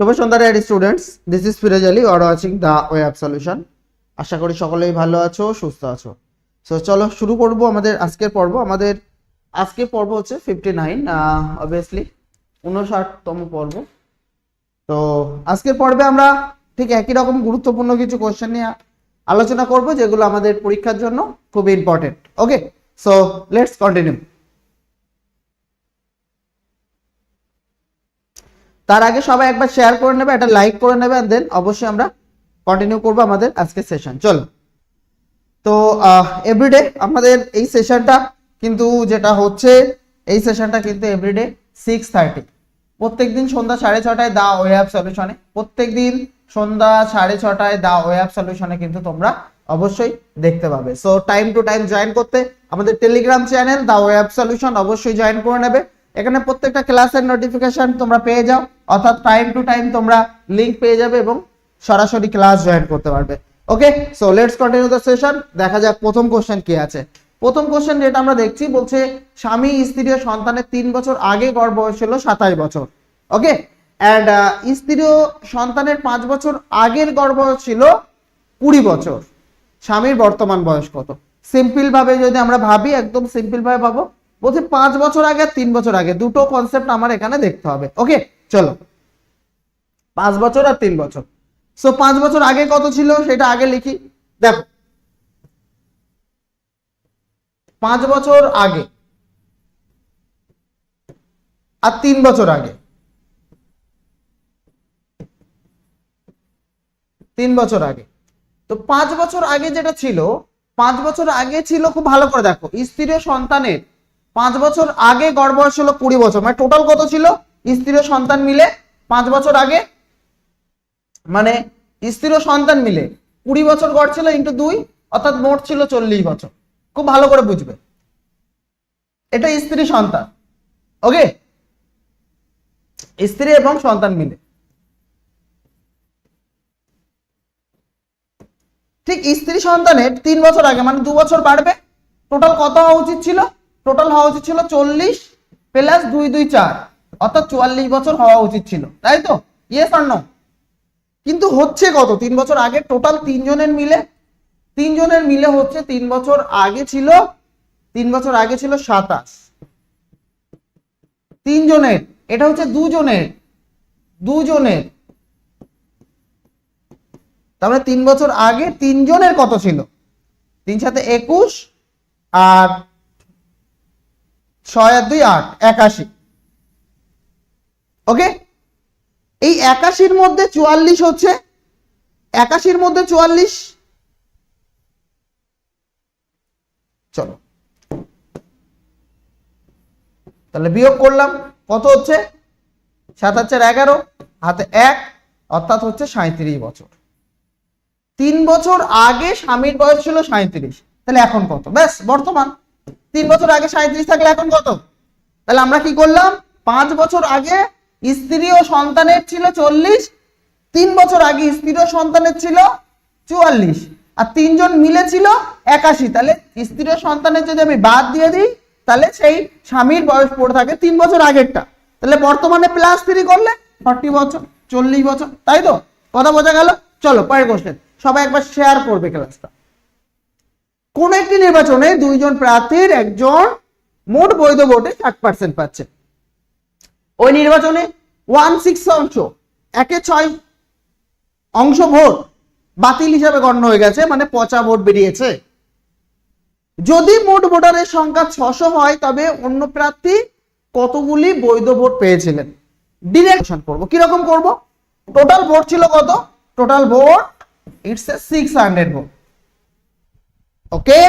Shubho Sandhya dear students this is Firoz Ali are watching the web solution আশা করি সকলেই ভালো আছো, সুস্থ আছো। সো চলো শুরু করব আমাদের আজকের পর্ব। আমাদের আজকের পর্ব হচ্ছে ফিফটি নাইন অবভিয়াসলি উনষাটতম পর্ব। তো আজকের পর্বে আমরা ঠিক একই রকম গুরুত্বপূর্ণ কিছু কোশ্চেন নিয়ে আলোচনা করব, যেগুলো আমাদের পরীক্ষার জন্য খুব important okay so let's continue তার আগে সবাই একবার শেয়ার করে নেবে, একটা লাইক করে নেবে দেন অবশ্যই আমরা কন্টিনিউ করব আমাদের আজকের সেশন চলো। তো এভরিডে আমাদের এই সেশনটা কিন্তু যেটা হচ্ছে, এই সেশনটা কিন্তু এভরিডে সিক্স থার্টি প্রত্যেক দিন সন্ধ্যা সাড়ে ছটায় দা ওয়েব সলিউশনে প্রত্যেক দিন সন্ধ্যা সাড়ে ছটায় দা ওয়েব সলিউশনে কিন্তু তোমরা অবশ্যই দেখতে পাবে। So time to time join করতে আমাদের Telegram channel the web solution অবশ্যই জয়েন করে নেবে। এখানে প্রত্যেকটা ক্লাসের নোটিফিকেশন তোমরা পেয়ে যাও, অর্থাৎ টাইম টু টাইম তোমরা লিংক পেয়ে যাবে এবং সরাসরি ক্লাস জয়েন করতে পারবে। Okay so let's continue the session দেখা যাক প্রথম কোশ্চেন কি আছে। প্রথম কোশ্চেন যেটা আমরা দেখছি বলছে, স্বামী স্ত্রী ও সন্তানের তিন বছর আগে গড় বয়স ছিল সাতাশ বছর। ওকে অ্যান্ড স্ত্রী ও সন্তানের পাঁচ বছর আগের বয়স ছিল কুড়ি বছর। স্বামীর বর্তমান বয়স কত? সিম্পল ভাবে যদি আমরা ভাবি, একদম সিম্পল ভাবে ভাবো বলছে পাঁচ বছর আগে, তিন বছর আগে, দুটো কনসেপ্ট আমার এখানে দেখতে হবে। ওকে চলো। পাঁচ বছর আর তিন বছর। সো পাঁচ বছর আগে কত ছিল সেটা আগে লিখি। দেখো। পাঁচ বছর আগে। আর তিন বছর আগে। তিন বছর আগে। তো পাঁচ বছর আগে যেটা ছিল, পাঁচ বছর আগে ছিল খুব ভালো করে দেখো। স্ত্রী সন্তানের পাঁচ বছর আগে গড় বয়স ছিল কুড়ি বছর। মানে টোটাল কত ছিল? স্ত্রী ও সন্তান মিলে পাঁচ বছর আগে। মানে স্ত্রী ও সন্তান মিলে কুড়ি বছর গড় ছিল ইন্টু দুই, অর্থাৎ মোট ছিল চল্লিশ বছর। খুব ভালো করে বুঝবে। এটা স্ত্রী সন্তান। ওকে স্ত্রী এবং সন্তান মিলে। ঠিক স্ত্রী সন্তানের তিন বছর আগে মানে দু বছর বাড়বে। টোটাল কত হওয়া উচিত ছিল? টোটাল হওয়া উচিত ছিল চল্লিশ প্লাস দুই দুই চার। অর্থাৎ চুয়াল্লিশ বছর হওয়া উচিত ছিল। তাই তো? ইয়েস আর কিন্তু হচ্ছে কত? তিন বছর আগে টোটাল তিনজনের মিলে তিনজনের মিলে হচ্ছে তিন বছর আগে ছিল, তিন বছর আগে ছিল সাতাশ। তিনজনের, এটা হচ্ছে দুজনের দুজনের। তারপরে তিন বছর আগে তিনজনের কত ছিল? তিন সাথে একুশ আর ছয় দুই আট, একাশি। ওকে এই একাশির মধ্যে চুয়াল্লিশ হচ্ছে। একাশির মধ্যে চুয়াল্লিশ। চলো। তাহলে বিয়োগ করলাম, কত হচ্ছে? সাত হাজার এগারো, হাতে এক, অর্থাৎ হচ্ছে সাঁত্রিশ বছর। তিন বছর আগে স্বামীর বয়স ছিল সাঁত্রিশ তাহলে এখন কত? ব্যাস, বর্তমান। তিন বছর আগে সাঁত্রিশ থাকলে এখন কত? তাহলে আমরা কি করলাম? পাঁচ বছর আগে স্ত্রী ও সন্তানের ছিল চল্লিশ, তিন বছর আগে স্ত্রী ও সন্তানের ছিল চুয়াল্লিশ। আর তিনজন মিলে ছিল একাশি। তাহলে স্ত্রী ও সন্তানের যদি আমি বাদ দিয়ে দিই, তাহলে সেই স্বামীর বয়স পড়ে থাকে তিন বছর আগেরটা। তাহলে বর্তমানে প্লাস থ্রি করলে ফর্টি বছর, চল্লিশ বছর, তাই তো? কথা বোঝা গেল? চলো, পরের কোশ্চেন সবাই একবার শেয়ার করবে ক্লাসটা কোন একটি নির্বাচনে দুইজন প্রার্থীর একজন মোট বৈধ ভোটে ষাট পার্সেন্ট পাচ্ছে। ওই নির্বাচনে ওয়ান সিক্স অংশ, একে ছয় অংশ ভোট বাতিল হিসাবে গণ্য হয়ে গেছে মানে পচা ভোট বেরিয়েছে। যদি মোট ভোটারের সংখ্যা ছশো হয়, তবে অন্য প্রার্থী কতগুলি বৈধ ভোট পেয়েছিলেন? ডিরেকশন করব। কীরকম করব? টোটাল ভোট ছিল কত? Total vote it's a six hundred vote. Okay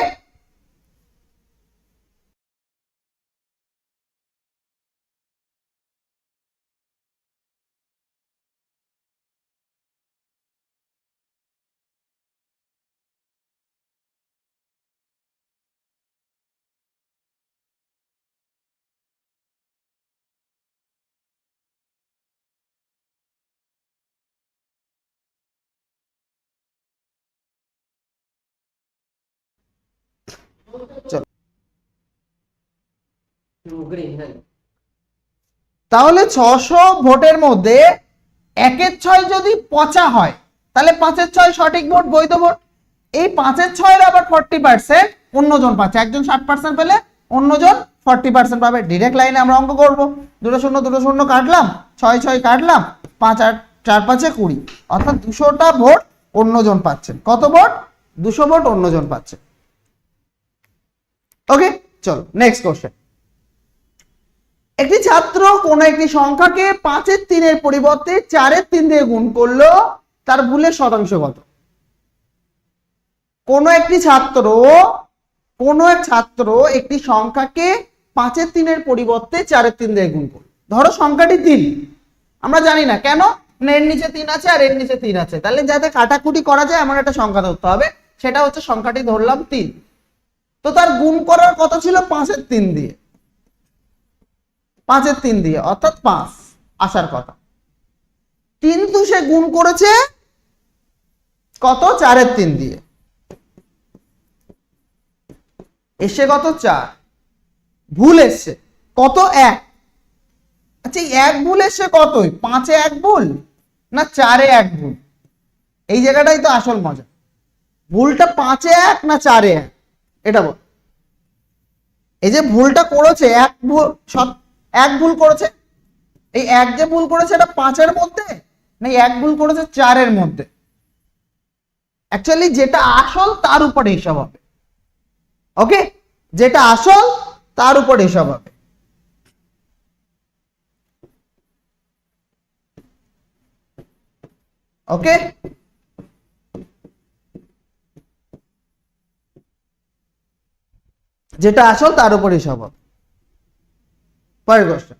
তাহলে ছশো ভোটের মধ্যে একের ছয় যদি পচা হয়, তাহলে পাঁচের ছয় সঠিক ভোট, বৈধ ভোট। এই পাঁচের ছয়ের আবার ফর্টি পার্সেন্ট, অন্যজন পাচ্ছে। একজন ষাট পার্সেন্ট পেলে অন্যজন ফর্টি পার্সেন্ট পাবে। ডিরেক্ট লাইনে আমরা অঙ্ক করব। দুটো শূন্য দুটো শূন্য কাটলাম। ছয় ছয় কাটলাম। পাঁচ আট চার, পাঁচে কুড়ি। অর্থাৎ দুশোটা ভোট অন্যজন পাচ্ছেন। কত ভোট? দুশো ভোট অন্যজন পাচ্ছে। ওকে, চলো নেক্সট কোশ্চেন একটি ছাত্র কোন একটি সংখ্যাকে পাঁচের তিনের পরিবর্তে চারের তিন দিয়ে গুণ করল, তার ভুলের শতাংশ কত? কোন একটি ছাত্র, কোন এক ছাত্র একটি সংখ্যাকে পাঁচের তিনের পরিবর্তে চারের তিন দিয়ে গুণ করল। ধরো সংখ্যাটি তিন। আমরা জানি না কেন? না এর নিচে তিন আছে আর এর নিচে তিন আছে। তাহলে যাতে কাটাকুটি করা যায় এমন একটা সংখ্যা ধরতে হবে। সেটা হচ্ছে সংখ্যাটি ধরলাম তিন। তো তার গুণ করার কত ছিল? পাঁচের তিন দিয়ে। পাঁচের তিন দিয়ে, অর্থাৎ পাঁচ, আসার কথা। কিন্তু সে গুণ করেছে কত? চারের তিন দিয়ে। এসে কত? চার। ভুল এসছে। কত? এক। আচ্ছা এক ভুল এসছে কতই? পাঁচে এক ভুল না চারে এক ভুল? এই জায়গাটাই তো আসল মজা। ভুলটা পাঁচে এক না চারে এক? এটা বল। এই যে ভুলটা করেছে, এক ভুল এক ভুল করেছে। এই এক যে ভুল করেছে এটা পাঁচের মধ্যে? না এক ভুল করেছে চারের মধ্যে? অ্যাকচুয়ালি যেটা আসল, তার উপরে হিসাব হবে। ওকে যেটা আসল, তার উপর হিসাব হবে। ওকে যেটা আসল, তার উপর হিসাব হবে। পরের কোশ্চেন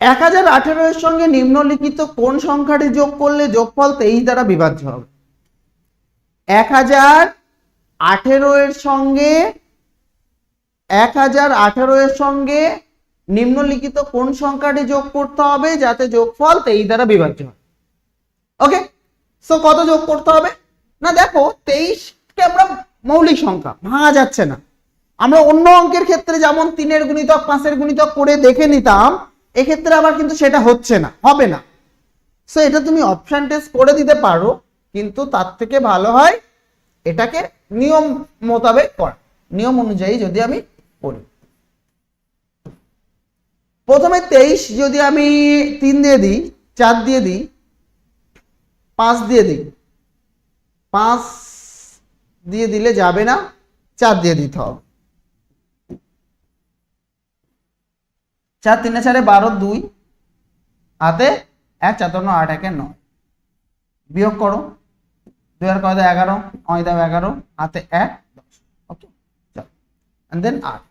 এক হাজার আঠেরো এর সঙ্গে নিম্নলিখিত কোন সংখ্যাটি যোগ করলে যোগফল তেইশ দ্বারা বিভাজ্য হবে? এক হাজার আঠেরো এর সঙ্গে এক হাজার আঠেরো এর সঙ্গে নিম্নলিখিত কোন সংখ্যাটি যোগ করতে হবে যাতে যোগফল তেইশ দ্বারা বিভাজ্য হয়? ওকে সো কত যোগ করতে হবে? না, দেখো, তেইশকে আমরা মৌলিক সংখ্যা, ভাঙা যাচ্ছে না। আমরা অন্য অঙ্কের ক্ষেত্রে যেমন তিনের গুণিতক, পাঁচের গুণিতক করে দেখে নিতাম, এক্ষেত্রে আবার কিন্তু সেটা হচ্ছে না, হবে না। সো এটা তুমি অপশন টেস্ট করে দিতে পারো, কিন্তু তার থেকে ভালো হয় এটাকে নিয়ম মোতাবেক করা। নিয়ম অনুযায়ী যদি আমি করি প্রথমে তেইশ যদি আমি তিন দিয়ে দিই, চার দিয়ে দিই, পাঁচ দিয়ে দিই, পাঁচ দিয়ে দিলে যাবে না, চার দিয়ে দিতে হবে। চার তিনে চারে বারো দুই হাতে এক চাতান্ন আট, একে নয়। বিয়োগ করো। দুই আর কয় দাও এগারো অয় দাও এগারো হাতে এক, দশ। ওকে, চল। দেন আট।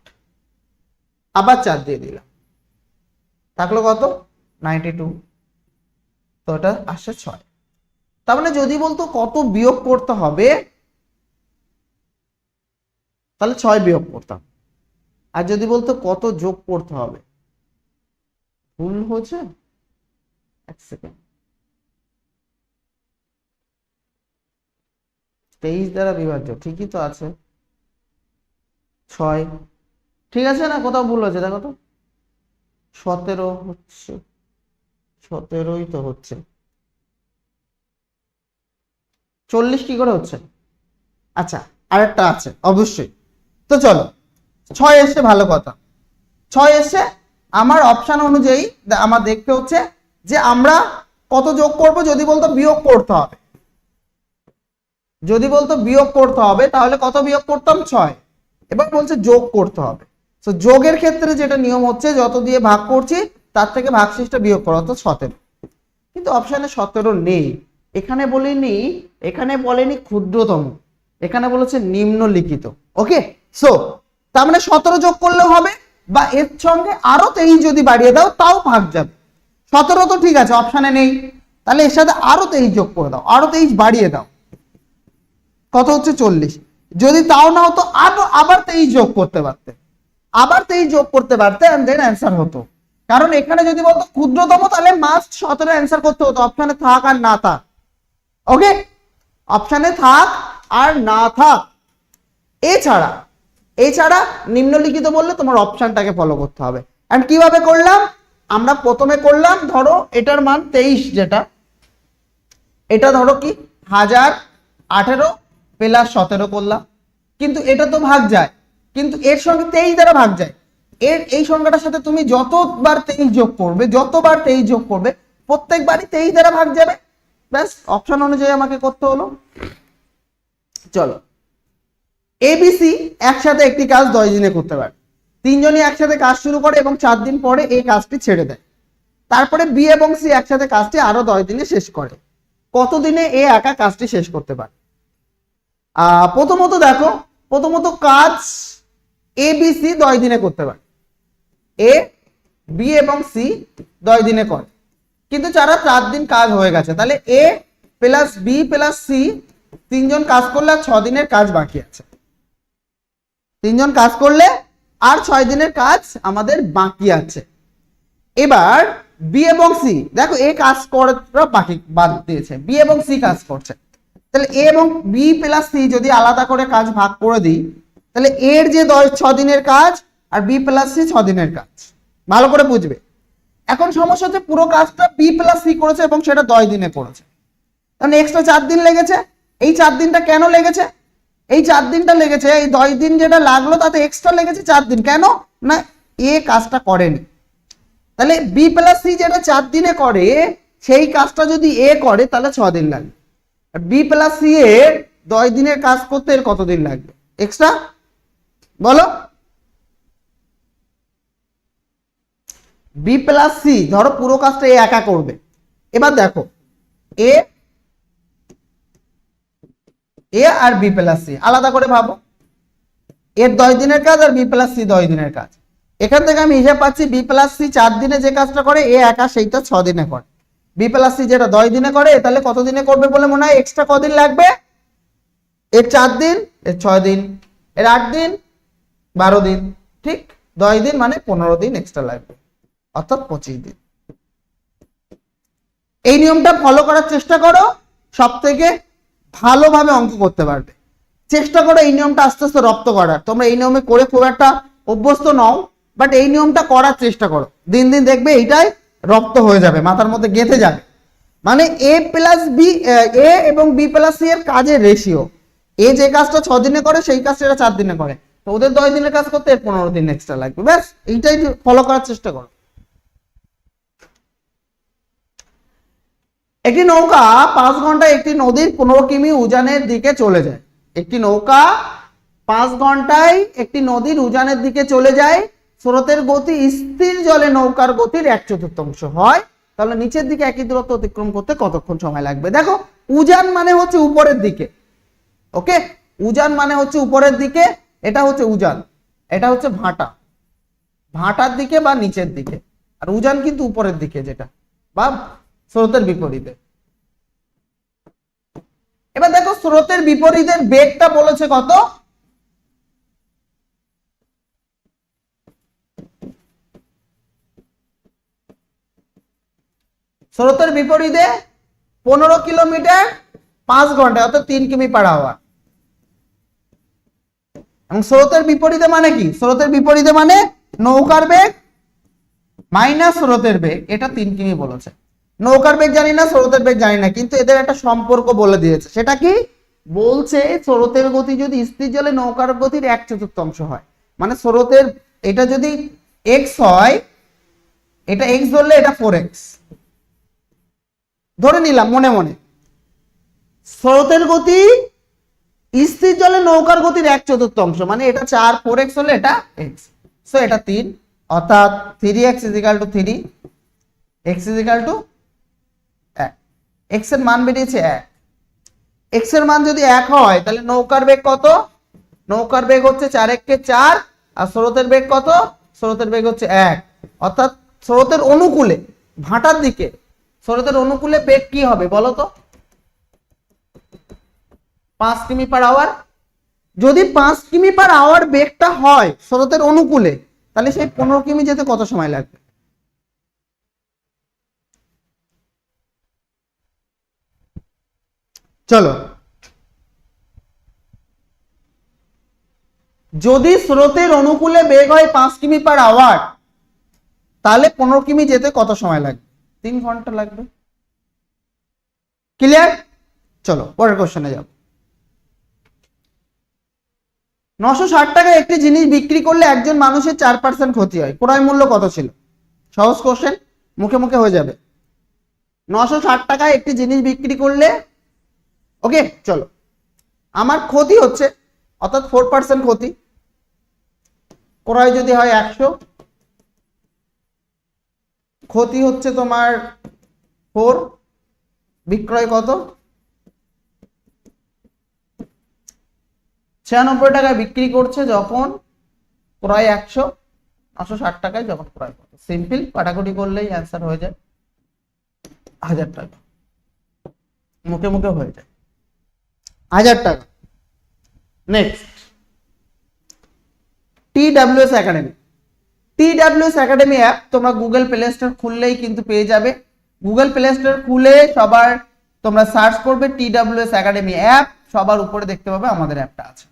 আবার চার দিয়ে দিলাম। থাকল কত? Ninety two. তো এটা আসছে ছয়। তার মানে যদি বলতো কত বিয়োগ করতে হবে, তাহলে ছয় বিয়োগ করতাম। আর যদি বলতো কত যোগ করতে হবে ভুল হচ্ছে এক সেকেন্ড তেইশ দ্বারা বিভাজ্য, ঠিকই তো আছে। ছয়। ঠিক আছে না? কোথাও ভুল হচ্ছে দেখো তো। সতেরো হচ্ছে। সতেরোই তো হচ্ছে। চল্লিশ কি করে হচ্ছে? আচ্ছা আরেকটা আছে, অবশ্যই। তো চলো, ছয় এসছে ভালো কথা। ছয় এসছে আমার অপশন অনুযায়ী আমার দেখতে হচ্ছে যে আমরা কত যোগ করব যদি বলতো বিয়োগ করতে হবে। যদি বলতো বিয়োগ করতে হবে, তাহলে কত বিয়োগ করতাম? ছয়। এবার বলছে যোগ করতে হবে। তো যোগের ক্ষেত্রে যেটা নিয়ম হচ্ছে, যত দিয়ে ভাগ করছি, তার থেকে ভাগশেষটা বিয়োগ করা, অর্থাৎ সতেরো। কিন্তু অপশানে সতেরো নেই। এখানে বলিনি, এখানে বলেনি ক্ষুদ্রতম। এখানে বলেছে নিম্নলিখিত। ওকে সো তার মানে সতেরো যোগ করলে হবে? বা এর সঙ্গে আরও তেইশ যদি বাড়িয়ে দাও, তাও ভাগ যাবে। সতেরো তো ঠিক আছে অপশানে নেই। তাহলে এর সাথে আরও তেইশ যোগ করে দাও, আরও তেইশ বাড়িয়ে দাও। কত হচ্ছে? চল্লিশ। যদি তাও না হতো আরও আবার তেইশ যোগ করতে পারতে। আবার তেইশ যোগ করতে পারতে অ্যান্সার হতো। কারণ এখানে যদি বলতো ক্ষুদ্রতম, তাহলে মাস্ট সতেরো অ্যান্সার করতে হতো। অপশানে থাক আর না থাক। ওকে অপশানে থাক আর না থাক। এছাড়া এছাড়া নিম্নলিখিত বললে তোমার অপশনটাকে ফলো করতে হবে। এন্ড কীভাবে করলাম? আমরা প্রথমে করলাম, ধরো এটার মান তেইশ যেটা। এটা ধরো কি? হাজার আঠেরো প্লাস সতেরো করলাম। কিন্তু এটা তো ভাগ যায়। কিন্তু এর সঙ্গে তেইশ দ্বারা ভাগ যায়। এর এই সংখ্যাটার সাথে তুমি যতবার তেইশ যোগ করবে, যতবার তেইশ যোগ করবে, প্রত্যেকবারই তেইশ দ্বারা ভাগ যাবে। ব্যাস অপশন অনুযায়ী আমাকে করতে হলো। চলো। এবিসি একসাথে একটি কাজ দশ দিনে করতে পারে। তিনজনই একসাথে কাজ শুরু করে এবং চার দিন পরে এই কাজটি ছেড়ে দেয়। তারপরে বি এবং সি একসাথে কাজটি আরও দশ দিনে শেষ করে। কতদিনে এ একা কাজটি শেষ করতে পারে? আহ, প্রথমত দেখো প্রথমত কাজ এ বি সি দশ দিনে করতে পারে। এ বি এবং সি দশ দিনে করে। কিন্তু যারা চার দিন কাজ হয়ে গেছে তাহলে A plus B plus C তিনজন কাজ করলে আর ছ দিনের কাজ বাকি আছে। তিনজন কাজ করলে আর ছয় দিনের কাজ আমাদের বাকি আছে। এবার বি এবং সি, দেখো এ কাজ করা বাকি বাদ দিয়েছে। বি এবং সি কাজ করছে। তাহলে এ এবং বি প্লাস সি যদি আলাদা করে কাজ ভাগ করে দিই, তাহলে এর যে দশ, ছ দিনের কাজ আর বি প্লাস সি ছ দিনের কাজ। ভালো করে বুঝবে? এখন সমস্যা হচ্ছে পুরো কাজটা বি প্লাস সি করেছে এবং সেটা দশ দিনে করেছে। তাহলে এক্সট্রা চার দিন লেগেছে। এই চার দিনটা কেন লেগেছে? এই চার দিনটা লেগেছে, এই দশ দিন যেটা লাগল তাতে এক্সট্রা লেগেছে চার দিন। কেন? না, এ কাজটা করেনি। তাহলে বি প্লাস সি যেটা চার দিনে করে, সেই কাজটা যদি এ করে, তাহলে ছ দিন লাগবে। আর বি প্লাস সি এর দশ দিনের কাজ করতে এর কতদিন লাগবে? এক্সট্রা বলো। বি প্লাস সি ধরো পুরো কাজটা এ একা করবে। এবার দেখো এ এ আর বি প্লাস সি। আলাদা করে ভাবো। এর দশ দিনের কাজ আর বি প্লাস সি দশ দিনের কাজ। এখান থেকে আমি হিসাব পাচ্ছি বি প্লাস সি চার দিনে যে কাজটা করে, এ একা সেইটা ছ দিনে করে। বি প্লাস সি যেটা দশ দিনে করে তাহলে কত দিনে করবে বলে মনে হয়? এক্সট্রা কদিন লাগবে? এর চার দিন এর ছয় দিন, এর আট দিন, বারো দিন। ঠিক? দশ দিন মানে পনেরো দিন এক্সট্রা লাগবে। অর্থাৎ পঁচিশ দিন। এই নিয়মটা ফলো করার চেষ্টা করো। সব থেকে ভালোভাবে অঙ্ক করতে পারবে। চেষ্টা করো এই নিয়মটা আস্তে আস্তে রপ্ত করার। তোমরা এই নিয়মে করে খুব একটা অভ্যস্ত নও বাট এই নিয়মটা করার চেষ্টা করো। দিন দিন দেখবে এইটাই রপ্ত হয়ে যাবে, মাথার মধ্যে গেঁথে যাবে। মানে এ প্লাস বি এ এবং বি প্লাস সি এর কাজের রেশিও এ যে কাজটা ছ দিনে করে, সেই কাজটা চার দিনে করে। তো ওদের দশ দিনের কাজ করতে এর পনেরো দিন এক্সট্রা লাগবে। ব্যাস, এইটাই ফলো করার চেষ্টা করো। একটি নৌকা পাঁচ ঘন্টায় একটি নদীর পনেরো কিমি উজানের দিকে চলে যায়। একটি নৌকা পাঁচ ঘন্টায় একটি নদীর উজানের দিকে চলে যায়। স্রোতের গতি স্থির জলে নৌকার গতির এক চতুর্থাংশ হয়। তাহলে নিচের দিকে একই দূরত্ব অতিক্রম করতে কতক্ষণ সময় লাগবে? দেখো, উজান মানে হচ্ছে উপরের দিকে। ওকে? উজান মানে হচ্ছে উপরের দিকে, এটা হচ্ছে উজান। এটা হচ্ছে ভাটা। ভাটার দিকে বা নিচের দিকে। আর উজান কিন্তু উপরের দিকে যেটা। বা স্রোতের বিপরীতে। এবার দেখো স্রোতের বিপরীতের বেগটা বলেছে কত? স্রোতের বিপরীতে পনেরো কিলোমিটার পাঁচ ঘণ্টা, অর্থাৎ তিন কিমি পার আওয়ার এবং স্রোতের বিপরীতে মানে কি? স্রোতের বিপরীতে মানে নৌকার বেগ মাইনাস স্রোতের বেগ, এটা তিন কিমি বলেছে। নৌকার বেগ জানি না, স্রোতের বেগ জানি না, কিন্তু এদের একটা সম্পর্ক বলে দিয়েছে। সেটা কি? বলছে স্রোতের গতি যদি স্থির জলে নৌকার গতির এক চতুর্থাংশ হয়। মানে স্রোতের, এটা যদি এক্স হয়, এটা এক্স ধরলে এটা ফোর এক্স ধরে নিলাম মনে মনে। স্রোতের গতি স্থির জলে নৌকার গতির এক চতুর্থাংশ মানে এটা চার ফোর এক্স হলে এটা এক্স সো এটা তিন, অর্থাৎ three x equal two three x equal two এক্সের মান বেরিয়েছে এক। এক্সের মান যদি এক হয়, তাহলে নৌকার বেগ কত? নৌকার বেগ হচ্ছে চার এককে চার, আর স্রোতের বেগ কত? স্রোতের বেগ হচ্ছে এক। অর্থাৎ স্রোতের অনুকূলে, ভাটার দিকে, স্রোতের অনুকূলে বেগ কি হবে বলো তো? পাঁচ কিমি পার আওয়ার যদি পাঁচ কিমি পার আওয়ার বেগটা হয়, স্রোতের অনুকূলে, তাহলে সেই পনেরো কিমি যেতে কত সময় লাগবে? চলো। যদি স্রোতের অনুকূলে বেগ হয় পাঁচ কিমি পার আওয়ার তাহলে পনেরো কিমি যেতে কত সময় লাগবে তিন ঘণ্টা লাগবে। ক্লিয়ার চলো, পরের কোশ্চেনে যাব। নশো ষাট টাকায় একটি জিনিস বিক্রি করলে একজন মানুষের চার পার্সেন্ট ক্ষতি হয়। ক্রয় মূল্য কত ছিল? সহজ কোশ্চেন মুখে মুখে হয়ে যাবে। নশো ষাট টাকায় একটি জিনিস বিক্রি করলে ওকে চলো। আমার ক্ষতি হচ্ছে, অর্থাৎ ফোর পার্সেন্ট ক্ষতি। ক্রয় যদি হয় একশো, ক্ষতি হচ্ছে তোমার ফোর বিক্রয় কত? ছিয়ানব্বই টাকায় বিক্রি করছে যখন ক্রয় একশো নশো ষাট টাকায় যখন ক্রয় করছে। সিম্পল কাটাকুটি করলেই অ্যান্সার হয়ে যায়। হাজার টাকা। মুখে মুখে হয়ে যায়। হাজার টাকা। Next T W S academy T W S academy app তোমরা গুগল প্লে স্টোর খুললেই কিন্তু পেয়ে যাবে। গুগল প্লে স্টোর খুলে সবার তোমরা সার্চ করবে টি ডাব্লিউএস একাডেমি অ্যাপ সবার উপরে দেখতে পাবে আমাদের অ্যাপটা আছে।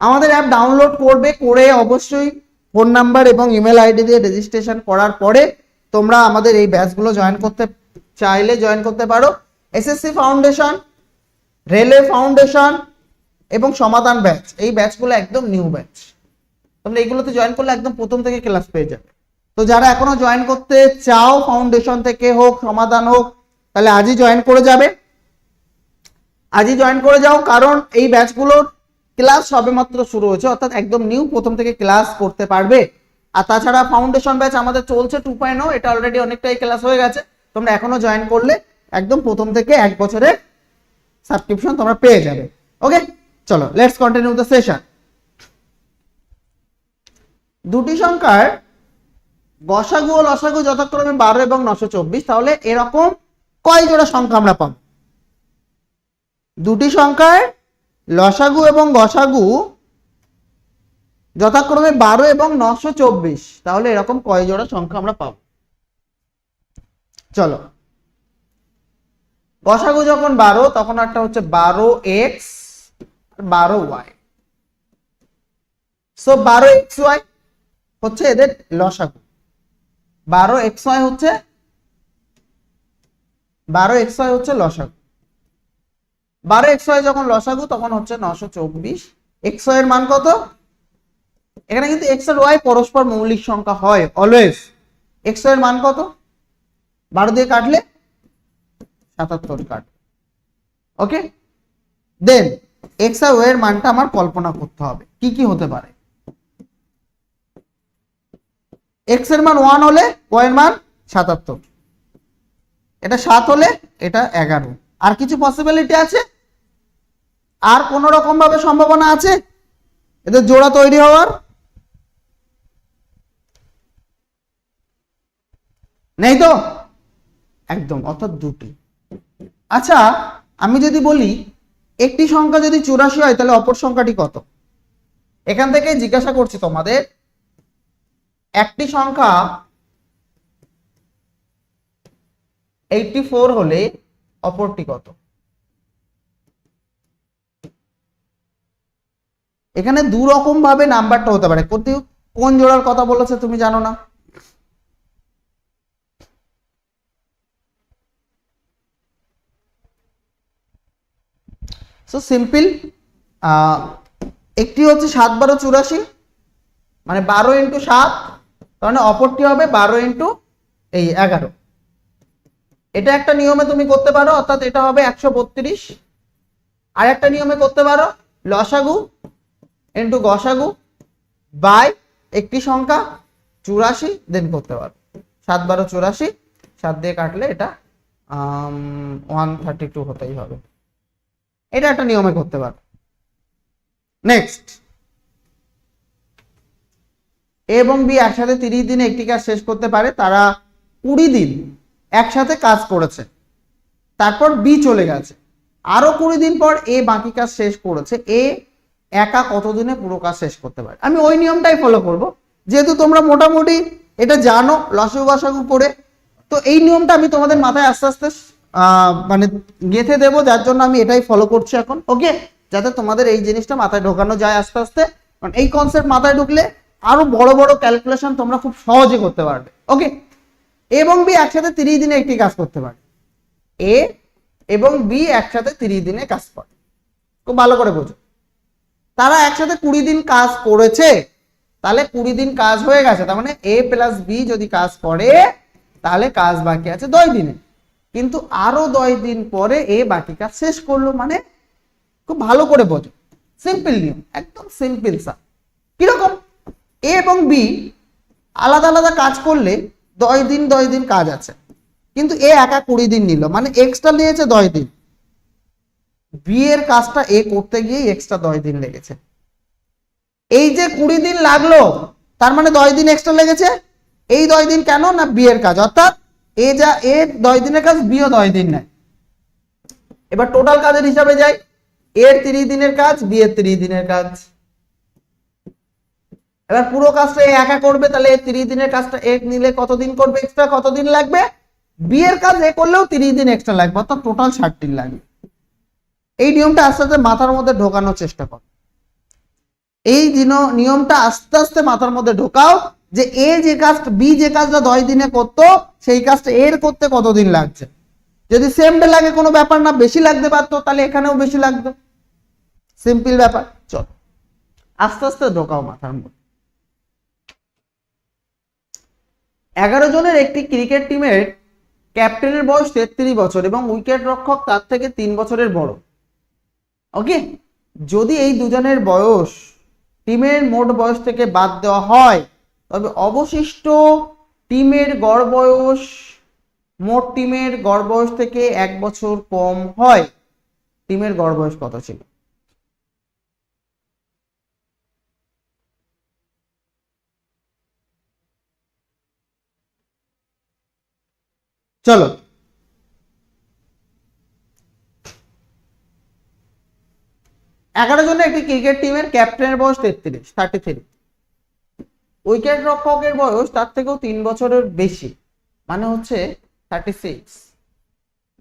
আমাদের অ্যাপ ডাউনলোড করবে, করে অবশ্যই ফোন নাম্বার এবং ইমেল আইডি দিয়ে রেজিস্ট্রেশন করার পরে তোমরা আমাদের এই ব্যাচগুলো জয়েন করতে চাইলে জয়েন করতে পারো। এসএসসি ফাউন্ডেশন রেলওয়ে ফাউন্ডেশন এবং সমাধান ব্যাচ। এই ব্যাচগুলো একদম নিউ ব্যাচ। তোমরা এগুলোতে জয়েন করলে একদম প্রথম থেকে ক্লাস পেয়ে যাবে। তো যারা এখনও জয়েন করতে চাও ফাউন্ডেশন থেকে হোক, সমাধান হোক, তাহলে আজই জয়েন করে যাবে। আজই জয়েন করে যাও, কারণ এই ব্যাচগুলোর ক্লাস সবেমাত্র শুরু হয়েছে, অর্থাৎ একদম নিউ প্রথম থেকে ক্লাস করতে পারবে। আর তাছাড়া ফাউন্ডেশন ব্যাচ আমাদের চলছে টু পয়েন্ট এটা অলরেডি অনেকটাই ক্লাস হয়ে গেছে। তোমরা এখনও জয়েন করলে একদম প্রথম থেকে এক বছরের সাবস্ক্রিপশন তোমরা পেয়ে যাবে। ওকে চলো লেটস কন্টিনিউ দ্য সেশন দুটি সংখ্যার গসাগু ও লসাগু যথাক্রমে বারো এবং নশো চব্বিশ, তাহলে এরকম কয় জোড়া সংখ্যা আমরা পাবো? দুটি সংখ্যার লসাগু এবং গসাগু যথাক্রমে বারো এবং নশো চব্বিশ, তাহলে এরকম কয় জোড়া সংখ্যা আমরা পাবো? চলো গসাগু যখন বারো, তখন একটা হচ্ছে বারো এক্স বারো ওয়াই সো বারো এক্স ওয়াই হচ্ছে এদের লসাগু। বারো এক্স ওয়াই হচ্ছে, বারো এক্স ওয়াই হচ্ছে লসাগু। বারো এক্স ওয়াই যখন লসাগু, তখন হচ্ছে নশো চব্বিশ। এক্স ওয়াই এর মান কত? এখানে কিন্তু এক্স আর ওয়াই পরস্পর মৌলিক সংখ্যা হয় অলওয়েজ এক্স ওয়াই এর মান কত? বারো দিয়ে কাটলে সাতাত্তর কাট ওকে দেন এক্স আর ওয়াই এর মানটা আমার কল্পনা করতে হবে। কি কি হতে পারে? এক্সের মান ওয়ান হলে ওয়াই এর মান সাতাত্তর। এটা সাত হলে এটা এগারো। আর কিছু পসিবিলিটি আছে? আর কোন রকম ভাবে সম্ভাবনা আছে? এদের জোড়া তৈরি হওয়ার? নেই তো? একদম, অর্থাৎ দুটি। আচ্ছা আমি যদি বলি, একটি সংখ্যা যদি চুরাশি হয়, তাহলে অপর সংখ্যাটি কত? এখান থেকে জিজ্ঞাসা করছি তোমাদের। একটি সংখ্যা এইটটি ফোর হলে অপরটি কত? এখানে দু রকম ভাবে নাম্বারটা হতে পারে। কোন জোড়ার কথা বলেছে তুমি জানো না? সো সিম্পল একটি হচ্ছে সাত বারো চুরাশি মানে বারো ইন্টু সাত, তার মানে অপরটি হবে বারো ইন্টু এই এগারো। এটা একটা নিয়মে তুমি করতে পারো, অর্থাৎ এটা হবে একশো বত্রিশ। আর একটা নিয়মে করতে পারো, লসাগু ইন্টু গসাগু বাই একটি সংখ্যা চুরাশি দেন করতে পারো। সাত বারো চুরাশি, সাত দিয়ে কাটলে এটা ওয়ান থার্টি টু হতেই হবে। এটা একটা নিয়মে করতে পারো নেক্সট এবং বি একসাথে তিরিশ দিনে একটি কাজ শেষ করতে পারে, তারা কুড়ি দিন একসাথে কাজ করেছে। তারপর বি চলে গেছে। আরও কুড়ি দিন পর এ বাকি কাজ শেষ করেছে। এ একা কতদিনে পুরো কাজ শেষ করতে পারে? আমি ওই নিয়মটাই ফলো করব। যেহেতু তোমরা মোটামুটি এটা জানো লসগু গসাগু করে তো এই নিয়মটা আমি তোমাদের মাথায় আস্তে আস্তে মানে গেঁথে দেবো, যার জন্য আমি এটাই ফলো করছি এখন ওকে যাতে তোমাদের এই জিনিসটা মাথায় ঢোকানো যায় আস্তে আস্তে। কারণ এই কনসেপ্ট মাথায় ঢুকলে আরও বড় বড় ক্যালকুলেশন তোমরা খুব সহজে করতে পারবে ওকে এবং বি একসাথে তিরিশ দিনে একটি কাজ করতে পারে। এ এবং বি একসাথে তিরিশ দিনে কাজ করে। খুব ভালো করে বোঝো। তারা একসাথে কুড়ি দিন কাজ করেছে, তাহলে কুড়ি দিন কাজ হয়ে গেছে। তার মানে এ প্লাস বি যদি কাজ করে, তাহলে কাজ বাকি আছে দশ দিনে। কিন্তু আরও দশ দিন পরে এ বাকি কাজ শেষ করল মানে খুব ভালো করে বোঝো। সিম্পল নিয়ম, একদম সিম্পল সা কীরকম? এ এবং বি আলাদা আলাদা কাজ করলে দশ দিন দশ দিন কাজ আছে। কিন্তু এ একা কুড়ি দিন নিল মানে এক্সট্রা নিয়েছে দশ দিন। বি এর কাজটা এ করতে গিয়ে এক্সট্রা দশ দিন লেগেছে। এই যে কুড়ি দিন লাগল, তার মানে দশ দিন এক্সট্রা লেগেছে। এই দশ দিন কেন না বি এর কাজ? অর্থাৎ এ যা, এ দশ দিনের কাজ বিও দশ দিন নেয়। এবার টোটাল কাজের হিসাবে যাই এর তিরিশ দিনের কাজ, বি এর তিরিশ দিনের কাজ। এবার পুরো কাজটা একা করবে, তাহলে তিরিশ দিনের কাজটা এ নিলে কতদিন করবে এক্সট্রা কতদিন লাগবে? বি এর কাজ এ করলেও তিরিশ দিন এক্সট্রা লাগবে, অর্থাৎ টোটাল ষাট দিন লাগবে। এই নিয়মটা আস্তে আস্তে মাথার মধ্যে ঢোকানোর চেষ্টা কর। এই নিয়মটা আস্তে আস্তে মাথার মধ্যে ঢোকাও যে এ যে কাজ বি যে কাজটা দশ দিনে করতো, সেই কাজটা এর করতে কতদিন লাগছে? যদি সেম ডে লাগে কোনো ব্যাপার না, বেশি লাগতে পারতো, তাহলে এখানেও বেশি লাগতো। সিম্পল ব্যাপার, চল। আস্তে আস্তে ঢোকাও মাথার মধ্যে। এগারো জনের একটি ক্রিকেট টিমের ক্যাপ্টেনের বয়স তেত্রিশ বছর এবং উইকেট রক্ষক তার থেকে তিন বছরের বড়। ওকে যদি এই দুজনের বয়স টিমের মোট বয়স থেকে বাদ দেওয়া হয় তবে অবশিষ্ট টিমের গড় বয়স, মোট টিমের গড় বয়স থেকে এক বছর কম হয়। টিমের গড় বয়স কত ছিল? চলো। এগারো জনের একটি ক্রিকেট টিমের ক্যাপ্টেনের বয়স তেত্রিশ থার্টি থ্রি উইকেট রক্ষকের বয়স তার থেকেও তিন বছরের বেশি। মানে হচ্ছে থার্টি সিক্স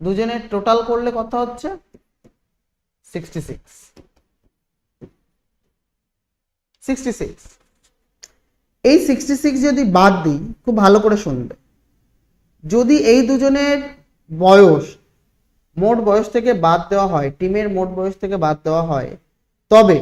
দুজনের টোটাল করলে কত হচ্ছে? সিক্সটি সিক্স সিক্সটি সিক্স এই সিক্সটি সিক্স যদি বাদ দিই, খুব ভালো করে শুনবে। যদি এই দুজনের বয়স মোট বয়স থেকে বাদ দেওয়া হয়, টিমের মোট বয়স থেকে বাদ দেওয়া হয়, তবে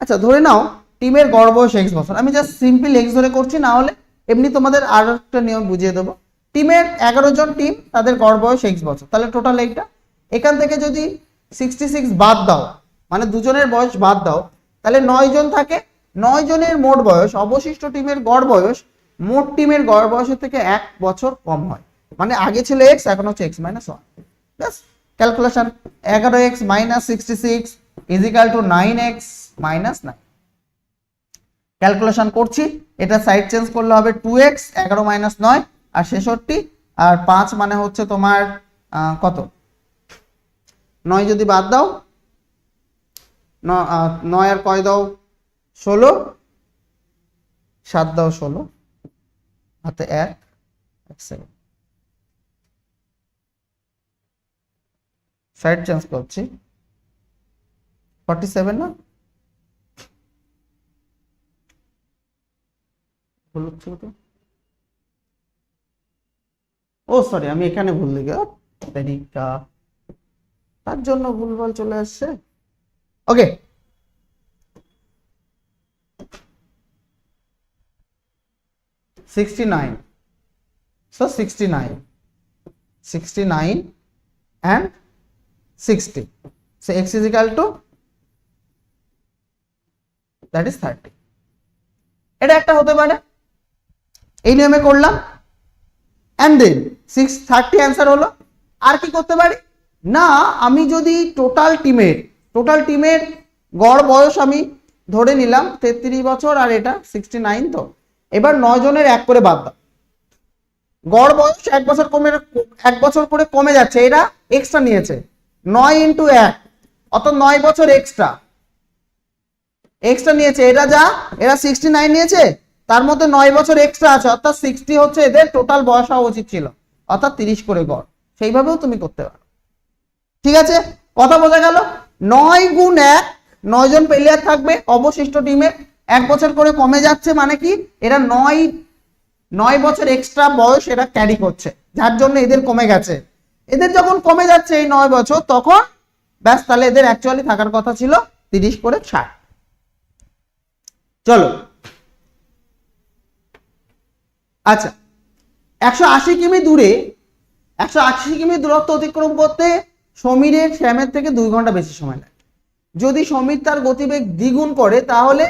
আচ্ছা ধরে নাও টিমের গড় বয়স এক্স বছর আমি জাস্ট সিম্পল এক্স ধরে করছি, না হলে এমনি তোমাদের আর একটা নিয়ম বুঝিয়ে দেবো। টিমের এগারো জন টিম তাদের গড় বয়স এক্স বছর তাহলে টোটাল এইটা এখান থেকে যদি সিক্সটি সিক্স বাদ দাও মানে দুজনের বয়স বাদ দাও, তাহলে নয় জন থাকে। নয় জনের মোট বয়স, অবশিষ্ট টিমের গড় বয়স, মোট টিমের গড় বয়সের থেকে এক বছর কম হয়। মানে আগে ছিল এক্স এখন হচ্ছে এক্স মাইনাস ওয়ান ব্যাস ক্যালকুলেশন এগারো x minus sixty six equal two nine x minus nine calculation করছি, এটা সাইড চেঞ্জ করলে হবে টু এক্স এগারো মাইনাস নয়, আর ছেষট্টি, আর পাঁচ মানে হচ্ছে তোমার কত? নয় যদি বাদ দাও নয় আর কয় দাও? ষোলো। সাত দাও ষোলো, হাতে এক সেকেন্ড সাইড চেঞ্জ করছি। ফর্টি সেভেন না? ভুল হচ্ছে তো ও সরি আমি এখানে ভুল লিখে তারিকা তার জন্য ভুলভাল চলে আসছে। Okay sixty nine sixty nine sixty nine sixty that is thirty এটা একটা হতে পারে। এই নিয়মে করলাম। And then six thirty answer হলো। আর কি করতে পারি? না, আমি যদি টোটাল টিমের টোটাল টিমের গড় বয়স আমি ধরে নিলাম তেত্রিশ বছর আর এটা সিক্সটি নাইন তো। এবার নয় জনের এক করে বাদ দাও। গড় বয়স এক বছর কমে, এক বছর করে কমে যাচ্ছে, এরা এক্সট্রা নিয়েছে। নয় ইন্টু এক অত নয় বছর এক্সট্রা এক্সট্রা নিয়েছে, এরা যা, এরা সিক্সটি নাইন নিয়েছে তার মধ্যে নয় বছর এক্সট্রা আছে, অর্থাৎ সিক্সটি হচ্ছে এদের টোটাল বয়স হওয়া উচিত ছিল, অর্থাৎ তিরিশ করে গড়। সেইভাবেও তুমি করতে পারো। ঠিক আছে? কথা বোঝা গেল? নয় গুণ এক, নয় জন প্লেয়ার থাকবে অবশিষ্ট টিমে এক বছর করে কমে যাচ্ছে মানে কি? এরা নয় নয় বছর এক্সট্রা বয়স এরা ক্যারি করছে। যার জন্য এদের কমে গেছে। এদের যখন কমে যাচ্ছে এই নয় বছর, তখন ব্যাস, তাহলে এদের অ্যাকচুয়ালি থাকার কথা ছিল তিরিশ করে ষাট। চলো। আচ্ছা একশো আশি কিমি দূরে, একশো আশি কিমি দূরত্ব অতিক্রম করতে সমীরের শ্যামের থেকে দুই ঘণ্টা বেশি সময় লাগে। যদি সমীর তার গতিবেগ দ্বিগুণ করে, তাহলে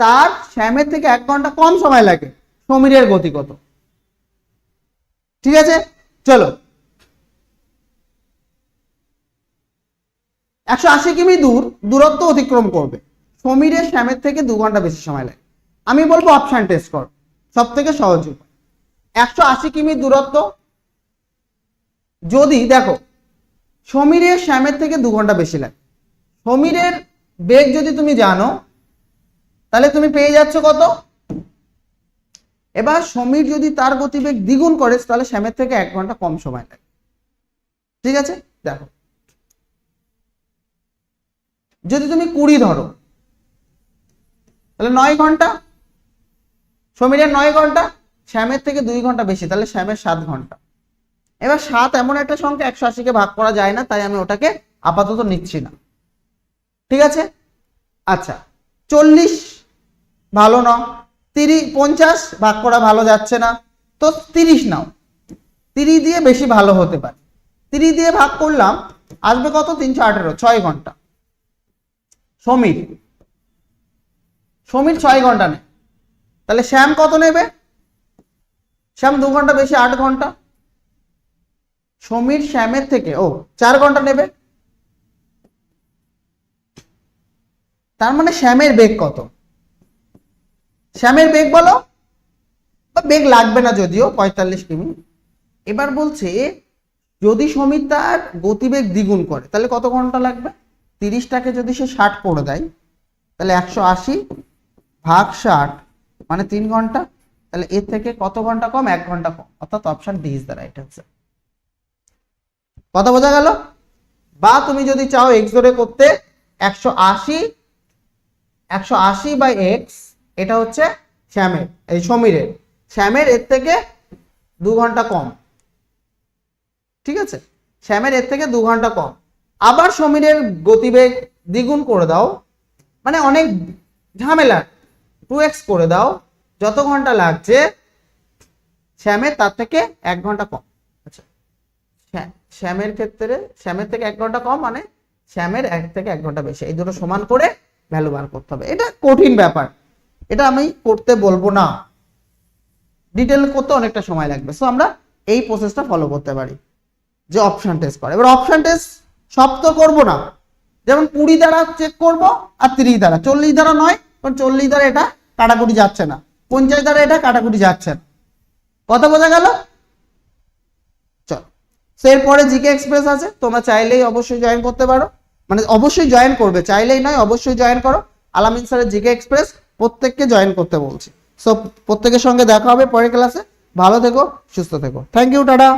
তার শ্যামের থেকে এক ঘণ্টা কম সময় লাগে সমীরের গতি কত। ঠিক আছে? চলো। একশো আশি কিমি দূর, দূরত্ব অতিক্রম করবে। সমীরের শ্যামের থেকে দু ঘণ্টা বেশি সময় লাগে। আমি বলব অপশন টেস্ট কর। সব থেকে সহজ উপায়। একশো আশি কিমি দূরত্ব। যদি দেখো, সমীরের শ্যামের থেকে দু ঘণ্টা বেশি লাগে। সমীরের বেগ যদি তুমি জানো, তাহলে তুমি পেয়ে যাচ্ছ কত? এবার সমীর যদি তার গতিবেগ দ্বিগুণ করে, তাহলে শ্যামের থেকে এক ঘণ্টা কম সময় লাগে। ঠিক আছে? দেখো। যদি তুমি কুড়ি ধরো, তাহলে নয় ঘণ্টা। সমীরের নয় ঘণ্টা। শ্যামের থেকে দুই ঘণ্টা বেশি, তাহলে শ্যামের সাত ঘণ্টা। এবার সাত এমন একটা সংখ্যা, একশো আশিকে ভাগ করা যায় না, তাই আমি ওটাকে আপাতত নিচ্ছি না। ঠিক আছে? আচ্ছা চল্লিশ ভালো নাও, তিরিশ, পঞ্চাশ ভাগ করা ভালো যাচ্ছে না, তো তিরিশ নাও। তিরিশ দিয়ে বেশি ভালো হতে পারে। তিরিশ দিয়ে ভাগ করলাম, আসবে কত? তিনশো আঠেরো, ছয় ঘণ্টা। সমীর সমীর ছয় ঘণ্টা নেয় তাহলে শ্যাম কত নেবে? শ্যাম দু ঘণ্টা বেশি, আট ঘণ্টা? সমীর শ্যামের থেকে, ও, চার ঘণ্টা নেবে? তার মানে শ্যামের বেগ কত? শ্যামের বেগ বলো? বেগ লাগবে না যদিও, পঁয়তাল্লিশ কিমি। এবার বলছে, যদি সমীর তার গতিবেগ দ্বিগুণ করে, তাহলে কত ঘণ্টা লাগবে? তিরিশটাকে যদি সে ষাট করে দেয়, তাহলে একশো আশি ভাগ ষাট মানে তিন ঘণ্টা। তাহলে এর থেকে কত ঘণ্টা কম? এক ঘণ্টা কম। অর্থাৎ option D is the right answer কথা বোঝা গেল? বা তুমি যদি চাও এক্স ধরে করতে একশো আশি একশো আশি বাই এক্স এটা হচ্ছে শ্যামের, এই সমীরের। শ্যামের এর থেকে দু ঘণ্টা কম। ঠিক আছে? শ্যামের এর থেকে দু ঘণ্টা কম। আবার সমীরের গতিবেগ দ্বিগুণ করে দাও। মানে অনেক ঝামেলা। টু এক্স করে দাও। যত ঘণ্টা লাগছে, শ্যামের তার থেকে এক ঘণ্টা কম। আচ্ছা শ্যা- শ্যামের ক্ষেত্রে, শ্যামের থেকে এক ঘণ্টা কম মানে শ্যামের এক থেকে এক ঘণ্টা বেশি। এই দুটো সমান করে ভ্যালু বার করতে হবে। এটা কঠিন ব্যাপার। এটা আমি করতে বলব না। ডিটেল করতে অনেকটা সময় লাগবে। সো আমরা এই প্রসেসটা ফলো করতে পারি। যে অপশন টেস্ট করে। এবার অপশন টেস্ট সব তো করব না। যেমন কুড়ি দ্বারা চেক করব আর তিরিশ দ্বারা। চল্লিশ দ্বারা নয়, কারণ চল্লিশ দ্বারা এটা কাটাকুটি যাচ্ছে না। পঞ্চাশ দ্বারা এটা কাটাকুটি যাচ্ছে কথা বোঝা গেল? চল। সো এরপরে জিকে এক্সপ্রেস আছে, তোমরা চাইলেই অবশ্যই জয়েন করতে পারো। মানে অবশ্যই জয়েন করবে, চাইলেই নয়, অবশ্যই জয়েন করো। আলামিন স্যারের জিকে এক্সপ্রেস প্রত্যেককে জয়েন করতে বলছি। সো প্রত্যেকের সঙ্গে দেখা হবে পরের ক্লাসে ভালো থেকো, সুস্থ থেকো। Thank you tata.